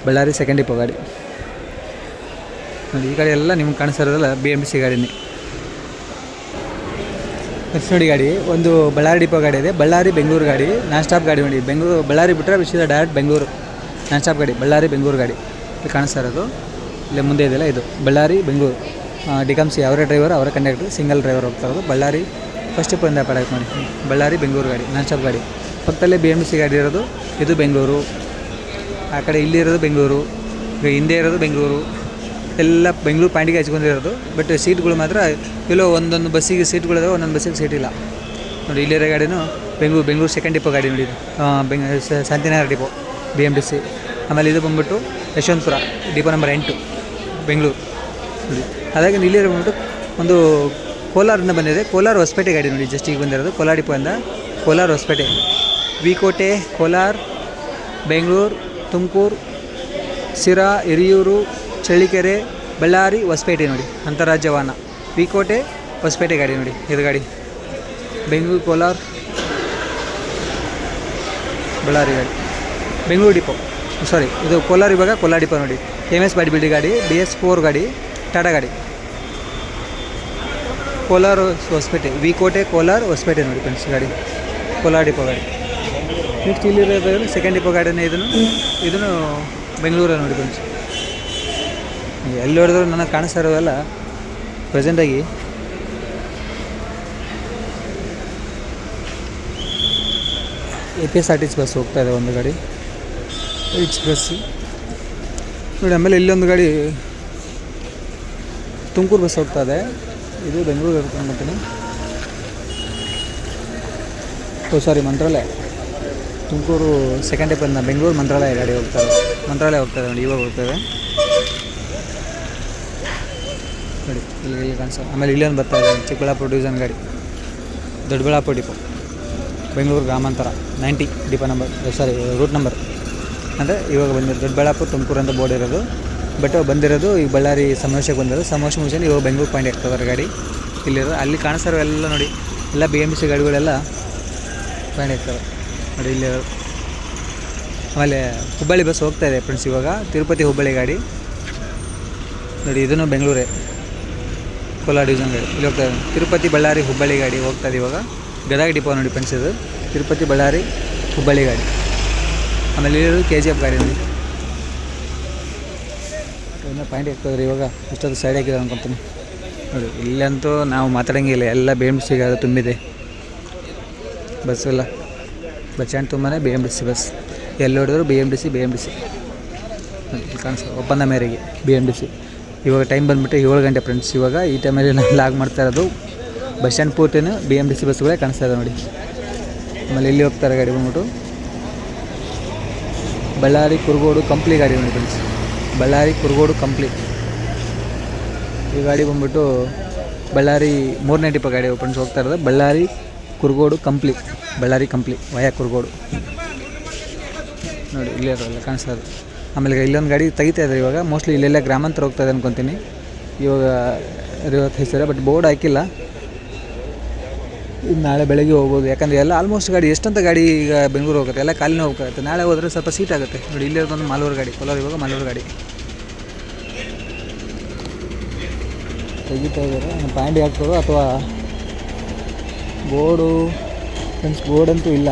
ಬಳ್ಳಾರಿ ಸೆಕೆಂಡ್ ಡಿಪೋ ಗಾಡಿ. ನೋಡಿ, ಈ ಗಾಡಿ ಎಲ್ಲ ನಿಮ್ಗೆ ಕಾಣಿಸಿರೋದಲ್ಲ ಬಿ ಎಂ ಸಿ ಗಾಡಿನೇ. ನೆಕ್ಸ್ಟ್ ನೋಡಿ ಗಾಡಿ, ಒಂದು ಬಳ್ಳಾರಿ ಡಿಪೋ ಗಾಡಿ ಇದೆ. ಬಳ್ಳಾರಿ, ಬೆಂಗಳೂರು ಗಾಡಿ. ನಾನ್ ಸ್ಟಾಪ್ ಗಾಡಿ ನೋಡಿ. ಬೆಂಗಳೂರು, ಬಳ್ಳಾರಿ ಬಿಟ್ಟರೆ ವಿಶ್ವದ ಡೈರೆಕ್ಟ್ ಬೆಂಗಳೂರು. ನಾನ್ ಸ್ಟಾಪ್ ಗಾಡಿ, ಬಳ್ಳಾರಿ, ಬೆಂಗಳೂರು ಗಾಡಿ. ಇಲ್ಲಿ ಕಾಣಿಸ್ತಾ ಇರೋದು ಇಲ್ಲೇ ಮುಂದೆ ಇದೆಯಲ್ಲ ಇದು. ಬಳ್ಳಾರಿ, ಬೆಂಗಳೂರು. ಡಿಕಮ್ಸಿ ಅವರೇ ಡ್ರೈವರ್ ಅವರೇ ಕಂಡಕ್ಟರ್ ಸಿಂಗಲ್ ಡ್ರೈವರ್ ಹೋಗ್ತಾ ಇರೋದು. ಬಳ್ಳಾರಿ ಫಸ್ಟ್ ಡಿಪೋಯಿಂದ ಪಡಕ್ಕೆ ಮಾಡಿ ಬಳ್ಳಾರಿ, ಬೆಂಗಳೂರು ಗಾಡಿ ನಾನ್ ಸ್ಟಾಪ್ ಗಾಡಿ. ಪಕ್ಕದಲ್ಲೇ ಬಿ ಎಂ ಸಿ ಗಾಡಿ ಇರೋದು, ಇದು ಬೆಂಗಳೂರು. ಆ ಕಡೆ ಇಲ್ಲಿ ಇರೋದು ಬೆಂಗಳೂರು, ಈಗ ಹಿಂದೆ ಇರೋದು ಬೆಂಗಳೂರು. ಎಲ್ಲ ಬೆಂಗಳೂರು ಪಾಯಿಂಟಿಗೆ ಹಚ್ಕೊಂಡಿರೋದು ಬಟ್ ಸೀಟ್ಗಳು ಮಾತ್ರ ಎಲ್ಲೋ ಒಂದೊಂದು ಬಸ್ಸಿಗೆ ಸೀಟ್ಗಳಿದಾವೆ ಒಂದೊಂದು ಬಸ್ಸಿಗೆ ಸೀಟ್ ಇಲ್ಲ. ನೋಡಿ ಇಲ್ಲಿರೋ ಗಾಡಿನೂ ಬೆಂಗಳೂರು ಬೆಂಗಳೂರು ಸೆಕೆಂಡ್ ಡಿಪೋ ಗಾಡಿ ನೋಡಿ ಬೆಂಗ Shantinagar depot B M T C ಆಮೇಲೆ ಇದು ಬಂದ್ಬಿಟ್ಟು ಯಶವಂತಪುರ ಡಿಪೋ ನಂಬರ್ ಎಂಟು, ಬೆಂಗಳೂರು. ಹಾಗಾಗಿ ಇಲ್ಲಿರೋ ಬಂದ್ಬಿಟ್ಟು ಒಂದು ಕೋಲಾರಿಂದ ಬಂದಿದೆ. ಕೋಲಾರ ಹೊಸಪೇಟೆ ಗಾಡಿ ನೋಡಿ ಜಸ್ಟ್ ಈಗ ಬಂದಿರೋದು. ಕೋಲಾರ ಡಿಪೋಯಿಂದ ಕೋಲಾರ ಹೊಸಪೇಟೆ. ವಿಕೋಟೆ, ಕೋಲಾರ, ಬೆಂಗಳೂರು, ತುಮಕೂರು ಸಿರಾ ಹಿರಿಯೂರು, ಚಳ್ಳಿಕೆರೆ, ಬಳ್ಳಾರಿ, ಹೊಸಪೇಟೆ ನೋಡಿ. ಅಂತಾರಾಜ್ಯ ವಾಹನ ವಿಕೋಟೆ, ಹೊಸಪೇಟೆ ಗಾಡಿ ನೋಡಿ, ಇದು ಗಾಡಿ. ಬೆಂಗಳೂರು, ಕೋಲಾರ, ಬಳ್ಳಾರಿ ಗಾಡಿ. ಬೆಂಗಳೂರು ಡಿಪೋ. ಸಾರಿ ಇದು ಕೋಲಾರ ಇವಾಗ ಕೋಲಾರ ಡಿಪೋ ನೋಡಿ. ಎಂ ಎಸ್ ಬಾಡಿ ಬಿಲ್ಡಿ ಗಾಡಿ ಬಿ ಎಸ್ ಫೋರ್ ಗಾಡಿ ಟಾಟಾ ಗಾಡಿ. ಕೋಲಾರ ಹೊಸಪೇಟೆ ವಿಕೋಟೆ ಕೋಲಾರ ಹೊಸಪೇಟೆ ನೋಡಿ ಫ್ರೆಂಡ್ಸ್ ಗಾಡಿ. ಕೋಲಾರ ಡಿಪೋ ಗಾಡಿ. ನೆಕ್ಸ್ಟ್ ಇಲ್ಲಿರೋದು ಸೆಕೆಂಡ್ ಡಿಪೋ ಗಾಡಿನೇ ಇದನ್ನು. ಇದನ್ನು ಬೆಂಗಳೂರಲ್ಲಿ ನೋಡಿ ಫ್ರೆಂಡ್ಸ್ ಎಲ್ಲಿ ಹೊಡೆದ್ರು ನನಗೆ ಕಾಣಿಸ್ತಾ ಇರೋದಲ್ಲ ಪ್ರೆಸೆಂಟಾಗಿ A P S R T C bus ಹೋಗ್ತಾ ಇದೆ ಒಂದು ಗಾಡಿ. ಎಕ್ಸ್ಪ್ರೆಸ್ ನೋಡಿ, ಆಮೇಲೆ ಇಲ್ಲೊಂದು ಗಾಡಿ ತುಮಕೂರು ಬಸ್ ಹೋಗ್ತಾ ಇದೆ. ಇದು ಬೆಂಗಳೂರು ಬರ್ತೀನಿ oh sorry Mantralaya. Tumakuru second ಟಿಪ್ಪನ್ನ ಬೆಂಗಳೂರು ಮಂತ್ರಾಲಯ ಗಾಡಿ ಹೋಗ್ತಾರೆ. ಮಂತ್ರಾಲಯ ಹೋಗ್ತಾರೆ ನೋಡಿ, ಇವಾಗ ಹೋಗ್ತೇವೆ. ನೋಡಿ, ಇಲ್ಲಿ ಇಲ್ಲಿ ಕಾಣಿಸ್. ಆಮೇಲೆ ಇಲ್ಲೊಂದು ಬರ್ತಾ ಇದೆ, ಚಿಕ್ಕಬಳ್ಳಾಪುರ ಡಿವಿಷನ್ ಗಾಡಿ. ದೊಡ್ಡಬಳ್ಳಾಪುರ ಡಿಪೋ ಬೆಂಗಳೂರು ಗ್ರಾಮಾಂತರ. Ninety depot number sorry route number ಅಂದರೆ ಇವಾಗ ಬಂದಿರೋ ದೊಡ್ಡಬಳ್ಳಾಪುರ, ತುಮಕೂರು ಅಂತ ಬೋರ್ಡ್ ಇರೋದು. ಬಟ್ ಬಂದಿರೋದು ಈ ಬಳ್ಳಾರಿ ಸಮಾವೇಶಕ್ಕೆ ಬಂದಿರೋದು. ಸಮಾವೇಶ ಮುಗಿಸ್ಕೊಂಡು ಇವಾಗ ಬೆಂಗಳೂರು ಪಾಯಿಂಟ್ ಆಗ್ತದೆ ಗಾಡಿ. ಇಲ್ಲಿರೋ ಅಲ್ಲಿ ಕಾಣಿಸ್ತಾರೋ ಎಲ್ಲ ನೋಡಿ. ಎಲ್ಲ ಬಿ ಎಂ ಸಿ ಗಾಡಿಗಳೆಲ್ಲ ಪಾಯಿಂಟ್ ಆಗ್ತವೆ ನೋಡಿ ಇಲ್ಲಿ ಆಮೇಲೆ ಹುಬ್ಬಳ್ಳಿ ಬಸ್ ಹೋಗ್ತಾ ಇದೆ ಫ್ರೆಂಡ್ಸ್ ಇವಾಗ. ತಿರುಪತಿ ಹುಬ್ಬಳ್ಳಿ ಗಾಡಿ. ನೋಡಿ ಇದನ್ನು ಬೆಂಗಳೂರೇ. ಕೋಲಾರ ಡಿವಿಷನ್ ಗಾಡಿ. ಇಲ್ಲಿ ಹೋಗ್ತಾ ಇದೆ ತಿರುಪತಿ ಬಳ್ಳಾರಿ ಹುಬ್ಬಳ್ಳಿ ಗಾಡಿ ಹೋಗ್ತಾ ಇದೆ ಇವಾಗ. ಗದಗ ಡಿಪೋ ನೋಡಿ ಫ್ರೆಂಡ್ಸ್ ಇದು. ತಿರುಪತಿ ಬಳ್ಳಾರಿ ಹುಬ್ಬಳ್ಳಿ ಗಾಡಿ. ಆಮೇಲೆ ಇಲ್ಲಿರೋದು ಕೆ ಜಿ ಎಫ್ ಗಾಡಿ ನೋಡಿ. ಇನ್ನೂ ಪಾಯಿಂಟ್ ಆಗ್ತದೆ ಇವಾಗ ಇಷ್ಟೊಂದು ಸೈಡ್ ಆಗಿದೆ ಅನ್ಕೊತೀನಿ. ನೋಡಿ, ಇಲ್ಲಂತೂ ನಾವು ಮಾತಾಡೋಂಗಿಲ್ಲ ಎಲ್ಲ ಬಿ ಎಂ ಸಿ ಸಿಗ ತುಂಬಿದೆ. ಬಸ್ ಎಲ್ಲ. ಬಸ್ ಸ್ಟ್ಯಾಂಡ್ ತುಂಬಾ B M D C bus. ಎಲ್ಲಿ ಹೊಡೆದ್ರು B M D C B M D C ಕಾಣಿಸ್ತು ಒಪ್ಪಂದ ಮೇರೆಗೆ ಬಿ ಎಂ ಡಿ ಸಿ ಇವಾಗ ಟೈಮ್ ಬಂದುಬಿಟ್ಟು ಏಳು ಗಂಟೆ ಫ್ರೆಂಡ್ಸ್ ಇವಾಗ ಈ ಟೈಮಲ್ಲಿ ನಾನು ಲಾಗ್ ಮಾಡ್ತಾ ಇರೋದು ಬಸ್ ಸ್ಟ್ಯಾಂಡ್ ಪೂರ್ತಿನೂ ಬಿ ಎಂ ಡಿ ಸಿ ಬಸ್ಗಳೇ ಕಾಣಿಸ್ತಾ ಇದೆ ನೋಡಿ. ಆಮೇಲೆ ಇಲ್ಲಿ ಹೋಗ್ತಾರೆ ಗಾಡಿ ಬಂದ್ಬಿಟ್ಟು. ಬಳ್ಳಾರಿ, ಕುರುಗೋಡು, ಕಂಪ್ಲಿ ಗಾಡಿ ನೋಡಿ ಫ್ರೆಂಡ್ಸ್ ಬಳ್ಳಾರಿ ಕುರುಗೋಡು ಕಂಪ್ಲೀಟ್ ಈ ಗಾಡಿ ಬಂದ್ಬಿಟ್ಟು ಬಳ್ಳಾರಿ ಮೂರನೇ ಟಿಪ್ಪ ಗಾಡಿ ಓಪನ್ಸ್ ಹೋಗ್ತಾ ಇರೋದು. ಬಳ್ಳಾರಿ ಕುರುಗೋಡು ಕಂಪ್ಲಿ. ಬಳ್ಳಾರಿ ಕಂಪ್ಲಿ, ವಯ ಕುರುಗೋಡು. ನೋಡಿ, ಇಲ್ಲೇ ಇರೋಲ್ಲ ಕಾಣಿಸ್ತಾ ಇದೆ ಆಮೇಲೆ ಇಲ್ಲೊಂದು ಗಾಡಿ ತೆಗಿತಾ ಇದ್ದಾರೆ ಇವಾಗ. ಮೋಸ್ಟ್ಲಿ ಇಲ್ಲೆಲ್ಲ ಗ್ರಾಮಾಂತರ ಹೋಗ್ತಾ ಇದೆ ಅನ್ಕೊತೀನಿ. ಇವಾಗ ಇವತ್ತು ಹೆಸರು ಬಟ್ ಬೋರ್ಡ್ ಹಾಕಿಲ್ಲ. ಇದು ನಾಳೆ ಬೆಳಗ್ಗೆ ಹೋಗ್ಬೋದು. ಯಾಕಂದರೆ ಎಲ್ಲ ಆಲ್ಮೋಸ್ಟ್ ಗಾಡಿ, ಎಷ್ಟಂತ ಗಾಡಿ ಈಗ ಬೆಂಗಳೂರು ಹೋಗುತ್ತೆ? ಎಲ್ಲ ಖಾಲಿನೇ ಹೋಗುತ್ತೆ ನಾಳೆ ಹೋದರೆ ಸ್ವಲ್ಪ ಸೀಟ್ ಆಗುತ್ತೆ. ನೋಡಿ, ಇಲ್ಲೇ ಒಂದು ಮಾಲೂರು ಗಾಡಿ, ಕೋಲಾರ ಇವಾಗ ಮಾಲೂರು ಗಾಡಿ. ತೆಗಿತಾ ಇದ್ದಾರೆ. ಪಾಯಿಂಟ್ ಹಾಕ್ತಾರೆ ಅಥವಾ ಬೋರ್ಡು? ಫ್ರೆಂಡ್ಸ್ ಬೋರ್ಡ್ ಅಂತೂ ಇಲ್ಲ.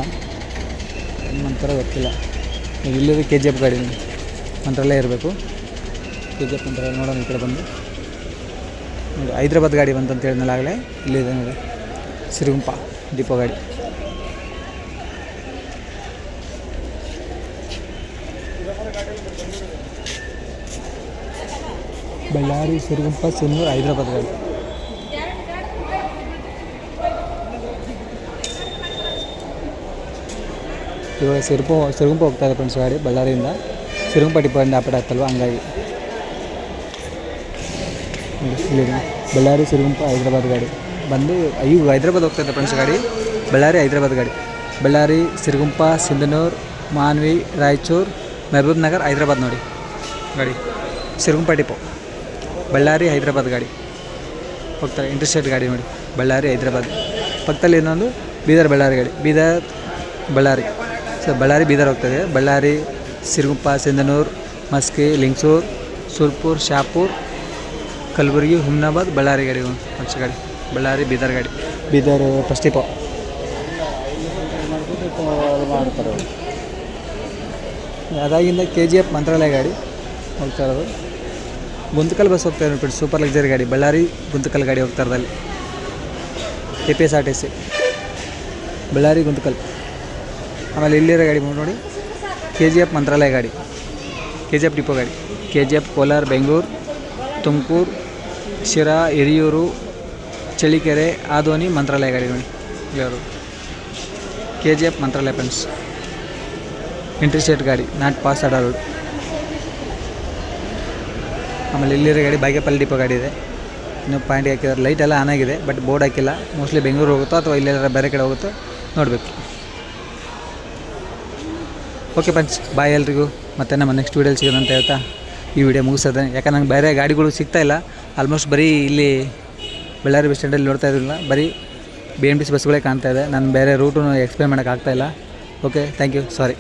ಏನಂತಾರ ಗೊತ್ತಿಲ್ಲ. ನೀವು ಇಲ್ಲದೆ ಕೆ ಜಿ ಎಫ್ ಗಾಡಿ ಮಂತ್ರಲ್ಲೇ ಇರಬೇಕು. ಕೆ ಜಿ ಎಫ್ ಮಂತ್ರ ನೋಡೋಣ ಈ ಕಡೆ ಬಂದು. ನೋಡಿ, ಹೈದ್ರಾಬಾದ್ ಗಾಡಿ ಬಂತಂತ ಅಂತ ಹೇಳಿದ್ನಲ್ಲ ಆಗಲೇ. ಇಲ್ಲಿದೆ ನೋಡಿ. ಸಿರಿಗುಂಪ ಡಿಪೋ ಗಾಡಿ. ಬಳ್ಳಾರಿ, ಸಿರುಗುಂಪ, ಸಿನ್ನೂರು ಹೈದರಾಬಾದ್ ಗಾಡಿ ಇವಾಗ ಸಿರುಪು ಸಿರುಗುಂಪ ಹೋಗ್ತಾ ಇದೆ ಫ್ರೆಂಡ್ಸ್ ಗಾಡಿ ಬಳ್ಳಾರಿಯಿಂದ. ಸಿರುಗುಂಪ ಡಿಪೋಯಿಂದ ಆಪರೇಟ್ ಆಗ್ತಲ್ವ? ಹಂಗಾಗಿ. ಬಳ್ಳಾರಿ, ಸಿರುಗುಂಪ, ಹೈದ್ರಾಬಾದ್ ಗಾಡಿ. ಬಂದು ಅಯ್ಯೋ, ಹೈದ್ರಾಬಾದ್ ಹೋಗ್ತಾ ಇದೆ ಫ್ರೆಂಡ್ಸ್ ಗಾಡಿ. ಬಳ್ಳಾರಿ, ಹೈದ್ರಾಬಾದ್ ಗಾಡಿ. ಬಳ್ಳಾರಿ, ಸಿರುಗುಂಪ, ಸಿಂಧನೂರು, ಮಾನ್ವಿ, ರಾಯಚೂರು, ಮೆಹಬೂಬ್ ನಗರ್, ಹೈದರಾಬಾದ್ ನೋಡಿ. ಗಾಡಿ. ಸಿರುಗುಂಪ ಡಿಪೋ. ಬಳ್ಳಾರಿ ಹೈದ್ರಾಬಾದ್ ಗಾಡಿ. ಹೋಗ್ತಾರೆ ಇಂಟರ್ಸ್ಟೇಟ್ ಗಾಡಿ ನೋಡಿ. ಬಳ್ಳಾರಿ ಹೈದ್ರಾಬಾದ್. ಪಕ್ಕದಲ್ಲಿ ಇನ್ನೊಂದು ಬೀದರ್ ಬಳ್ಳಾರಿ ಗಾಡಿ. ಬೀದರ್ ಬಳ್ಳಾರಿ. ಸೊ ಬಳ್ಳಾರಿ ಬೀದರ್ ಹೋಗ್ತದೆ. ಬಳ್ಳಾರಿ ಸಿರುಗುಪ್ಪ ಸಿಂಧನೂರು ಮಸ್ಕಿ ಲಿಂಗಸೂರು ಸುರ್ಪುರ್ ಶಾಪುರ್ ಕಲಬುರಗಿ ಹುಮ್ನಾಬಾದ್ ಬಳ್ಳಾರಿ ಗಾಡಿ ಪಕ್ಷ ಗಾಡಿ. ಬಳ್ಳಾರಿ ಬೀದರ್ ಗಾಡಿ. ಬೀದರ್ ಫಸ್ಟ್ ಇಪ್ಪ ಮಾಡ್ತಾರೆ ಅವ್ರು. ಅದಾಗಿಂದ ಕೆ ಜಿ ಎಫ್ ಮಂತ್ರಾಲಯ ಗಾಡಿ. ಹೋಗ್ತಾ ಇರೋದು. ಗುಂತಕಲ್ ಬಸ್ ಹೋಗ್ತಾ ನೋಡ್ಬಿಟ್ಟು ನೋಡಿ ಸೂಪರ್ ಲಕ್ಸರಿ ಗಾಡಿ. ಬಳ್ಳಾರಿ ಗುಂತಕಲ್ ಗಾಡಿ ಹೋಗ್ತಾ ಇರೋದಲ್ಲಿ K P S R T C Ballari Guntakal. ಆಮೇಲೆ ಇಲ್ಲಿರೋ ಗಾಡಿ ನೋಡಿ ಕೆ ಜಿ ಎಫ್ ಮಂತ್ರಾಲಯ ಗಾಡಿ. ಕೆ ಜಿ ಎಫ್ ಡಿಪೋ ಗಾಡಿ. K G F Kolar, Bengaluru, Tumakuru, Sira, Hiriyur, Challakere, Adoni Mantralaya ಗಾಡಿ ನೋಡಿ. ಇಲ್ಲಿಯವರು K G F Mantralaya friends interstate ಗಾಡಿ. Not pass ಆಡೋ ರೋಡ್ ಆಮೇಲೆ ಇಲ್ಲಿರೋ ಗಾಡಿ ಬಾಗೇಪಲ್ಲಿ ಡಿಪೋ ಗಾಡಿ ಇದೆ. ಇನ್ನು ಪಾಯಿಂಟ್ ಹಾಕಿದ್ದಾರೆ. ಲೈಟ್ ಎಲ್ಲ ಆನ್ ಆಗಿದೆ ಬಟ್ ಬೋರ್ಡ್ ಹಾಕಿಲ್ಲ. ಮೋಸ್ಟ್ಲಿ ಬೆಂಗಳೂರು ಹೋಗುತ್ತೋ ಅಥವಾ ಇಲ್ಲೆಲ್ಲ ಬೇರೆ ಕಡೆ ಹೋಗುತ್ತೋ ನೋಡಬೇಕು. ಓಕೆ ಫ್ರೆಂಡ್ಸ್ ಬಾಯ್ ಎಲ್ರಿಗೂ. ಮತ್ತೆ ನಮ್ಮ ನೆಕ್ಸ್ಟ್ ವೀಡಿಯೋಲಿ ಸಿಗೋದಂತ ಹೇಳ್ತಾ ಈ ವಿಡಿಯೋ ಮುಗಿಸೋದೆ ಯಾಕಂದ್ರೆ ನಂಗೆ ಬೇರೆ ಗಾಡಿಗಳು ಸಿಗ್ತಾ ಇಲ್ಲ. ಆಲ್ಮೋಸ್ಟ್ ಬರೀ ಇಲ್ಲಿ ಬಳ್ಳಾರಿ ಬಸ್ ಸ್ಟ್ಯಾಂಡಲ್ಲಿ ನೋಡ್ತಾ ಇದ್ದಿಲ್ಲ ಬರೀ ಬಿ ಎಂ ಟಿ ಸಿ ಬಸ್ಗಳೇ ಕಾಣ್ತಾ ಇದೆ. ನಾನು ಬೇರೆ ರೂಟು ಎಕ್ಸ್ಪ್ಲೇನ್ ಮಾಡೋಕ್ಕಾಗ್ತಾಯಿಲ್ಲ ಓಕೆ ಥ್ಯಾಂಕ್ ಯು ಸಾರಿ